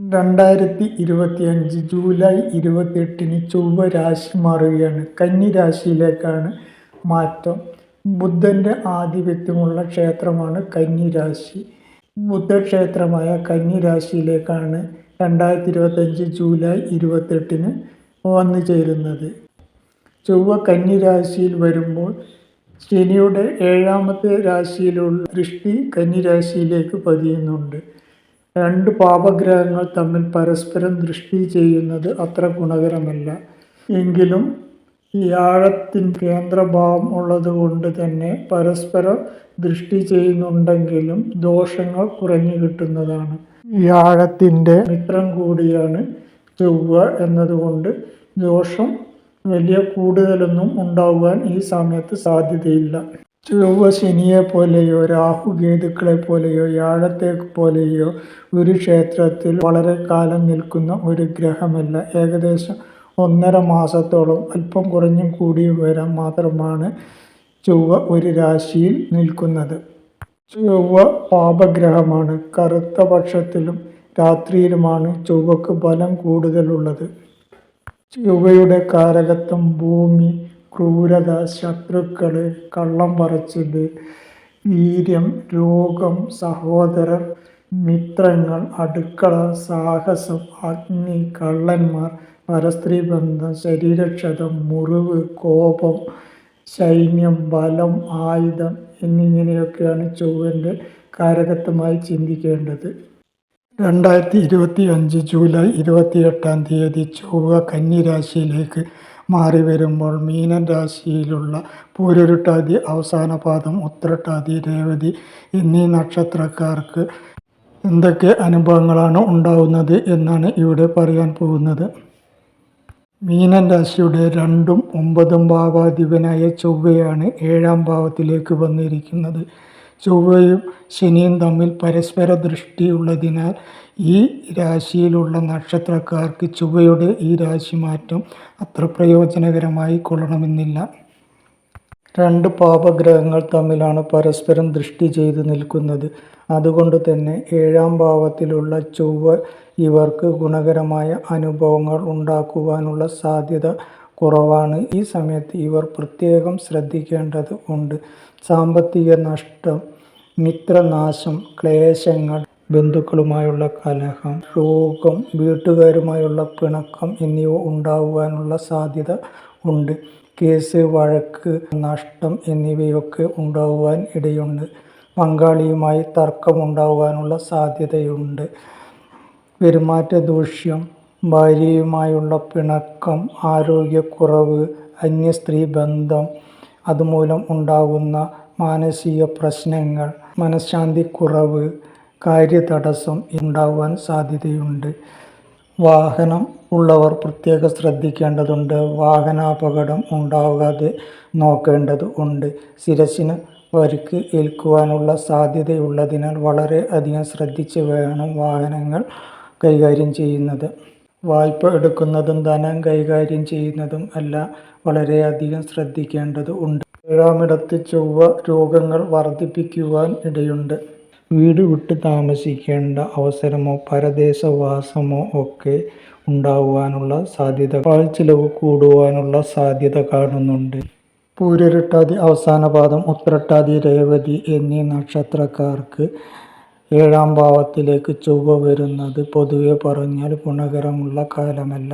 രണ്ടായിരത്തി ഇരുപത്തിയഞ്ച് ജൂലൈ ഇരുപത്തിയെട്ടിന് ചൊവ്വ രാശി മാറുകയാണ്. കന്നി രാശിയിലേക്കാണ് മാറ്റം. ബുദ്ധന്റെ ആധിപത്യമുള്ള ക്ഷേത്രമാണ് കന്നി രാശി. ബുദ്ധക്ഷേത്രമായ കന്നി രാശിയിലേക്കാണ് രണ്ടായിരത്തി ഇരുപത്തഞ്ച് ജൂലൈ ഇരുപത്തെട്ടിന് വന്നു ചേരുന്നത്. ചൊവ്വ കന്നി രാശിയിൽ വരുമ്പോൾ ശനിയുടെ ഏഴാമത്തെ രാശിയിലുള്ള ദൃഷ്ടി കന്നി രാശിയിലേക്ക് പതിയുന്നുണ്ട്. രണ്ട് പാപഗ്രഹങ്ങൾ തമ്മിൽ പരസ്പരം ദൃഷ്ടി ചെയ്യുന്നത് അത്ര ഗുണകരമല്ല. എങ്കിലും വ്യാഴത്തിൻ കേന്ദ്രഭാവം ഉള്ളതുകൊണ്ട് തന്നെ പരസ്പരം ദൃഷ്ടി ചെയ്യുന്നുണ്ടെങ്കിലും ദോഷങ്ങൾ കുറഞ്ഞു കിട്ടുന്നതാണ്. വ്യാഴത്തിന്റെ മിത്രം കൂടിയാണ് ചൊവ്വ എന്നതുകൊണ്ട് ദോഷം വലിയ കൂടുതലൊന്നും ഉണ്ടാകുവാൻ ഈ സമയത്ത് സാധ്യതയില്ല. ചൊവ്വ ശനിയെ പോലെയോ രാഹുകേതുക്കളെ പോലെയോ വ്യാഴത്തെ പോലെയോ ഒരു ക്ഷേത്രത്തിൽ വളരെ കാലം നിൽക്കുന്ന ഒരു ഗ്രഹമല്ല. ഏകദേശം ഒന്നര മാസത്തോളം അല്പം കുറഞ്ഞും കൂടിയും വരാൻ മാത്രമാണ് ചൊവ്വ ഒരു രാശിയിൽ നിൽക്കുന്നത്. ചൊവ്വ പാപഗ്രഹമാണ്. കറുത്ത പക്ഷത്തിലും രാത്രിയിലുമാണ് ചൊവ്വക്ക് ബലം കൂടുതലുള്ളത്. ചൊവ്വയുടെ കാരകത്വം ഭൂമി ക്രൂരത ശത്രുക്കൾ കള്ളം പറച്ചിൽ വീര്യം രോഗം സഹോദരർ മിത്രങ്ങൾ അടുക്കള സാഹസം അഗ്നി കള്ളന്മാർ പരസ്ത്രീ ബന്ധം ശരീരക്ഷതം മുറിവ് കോപം സൈന്യം ബലം ആയുധം എന്നിങ്ങനെയൊക്കെയാണ് ചൊവ്വന്റെ കാരകത്വമായി ചിന്തിക്കേണ്ടത്. രണ്ടായിരത്തി ഇരുപത്തി അഞ്ച് ജൂലൈ ഇരുപത്തിയെട്ടാം തീയതി ചൊവ്വ കന്നി രാശിയിലേക്ക് മാറി വരുമ്പോൾ മീനൻ രാശിയിലുള്ള പൂരൊരുട്ടാതി അവസാന പാദം ഉത്രട്ടാതി രേവതി എന്നീ നക്ഷത്രക്കാർക്ക് എന്തൊക്കെ അനുഭവങ്ങളാണ് ഉണ്ടാവുന്നത് എന്നാണ് ഇവിടെ പറയാൻ പോകുന്നത്. മീനൻ രാശിയുടെ രണ്ടും ഒമ്പതും ഭാവാധിപനായ ചൊവ്വയാണ് ഏഴാം ഭാവത്തിലേക്ക് വന്നിരിക്കുന്നത്. ചൊവ്വയും ശനിയും തമ്മിൽ പരസ്പര ദൃഷ്ടിയുള്ളതിനാൽ ഈ രാശിയിലുള്ള നക്ഷത്രക്കാർക്ക് ചൊവ്വയുടെ ഈ രാശി മാറ്റം അത്ര പ്രയോജനകരമായി കൊള്ളണമെന്നില്ല. രണ്ട് പാപഗ്രഹങ്ങൾ തമ്മിലാണ് പരസ്പരം ദൃഷ്ടി ചെയ്തു നിൽക്കുന്നത്. അതുകൊണ്ട് തന്നെ ഏഴാം ഭാവത്തിലുള്ള ചൊവ്വ ഇവർക്ക് ഗുണകരമായ അനുഭവങ്ങൾ ഉണ്ടാക്കുവാനുള്ള സാധ്യത കുറവാണ്. ഈ സമയത്ത് ഇവർ പ്രത്യേകം ശ്രദ്ധിക്കേണ്ടത് ഉണ്ട്. സാമ്പത്തിക നഷ്ടം മിത്രനാശം ക്ലേശങ്ങൾ ബന്ധുക്കളുമായുള്ള കലഹം രോഗം വീട്ടുകാരുമായുള്ള പിണക്കം എന്നിവ ഉണ്ടാകുവാനുള്ള സാധ്യത ഉണ്ട്. കേസ് വഴക്ക് നഷ്ടം എന്നിവയൊക്കെ ഉണ്ടാകുവാൻ ഇടയുണ്ട്. പങ്കാളിയുമായി തർക്കമുണ്ടാകുവാനുള്ള സാധ്യതയുണ്ട്. പെരുമാറ്റ ദൂഷ്യം ഭാര്യയുമായുള്ള പിണക്കം ആരോഗ്യക്കുറവ് അന്യസ്ത്രീ ബന്ധം അതുമൂലം ഉണ്ടാകുന്ന മാനസിക പ്രശ്നങ്ങൾ മനഃശാന്തിക്കുറവ് കാര്യതടസ്സം ഉണ്ടാകുവാൻ സാധ്യതയുണ്ട്. വാഹനം ഉള്ളവർ പ്രത്യേകം ശ്രദ്ധിക്കേണ്ടതുണ്ട്. വാഹനാപകടം ഉണ്ടാകാതെ നോക്കേണ്ടത് ഉണ്ട്. ശിരസിന് പരിക്ക് ഏൽക്കുവാനുള്ള സാധ്യതയുള്ളതിനാൽ വളരെ അധികം ശ്രദ്ധിച്ച് വേണം വാഹനങ്ങൾ കൈകാര്യം ചെയ്യുന്നത്. വായ്പ എടുക്കുന്നതും ധനം കൈകാര്യം ചെയ്യുന്നതും എല്ലാം വളരെയധികം ശ്രദ്ധിക്കേണ്ടത് ഉണ്ട്. ഏഴാമിടത്ത് ചൊവ്വ രോഗങ്ങൾ വർദ്ധിപ്പിക്കുവാൻ ഇടയുണ്ട്. വീട് വിട്ട് താമസിക്കേണ്ട അവസരമോ പരദേശവാസമോ ഒക്കെ ഉണ്ടാകുവാനുള്ള സാധ്യത പാൽ ചിലവ് കൂടുവാനുള്ള സാധ്യത കാണുന്നുണ്ട്. പൂരരുട്ടാതി അവസാന പാദം ഉത്രട്ടാതി രേവതി എന്നീ നക്ഷത്രക്കാർക്ക് ഏഴാം ഭാവത്തിലേക്ക് ചൊവ്വ വരുന്നത് പൊതുവെ പറഞ്ഞാൽ ഗുണകരമുള്ള കാലമല്ല.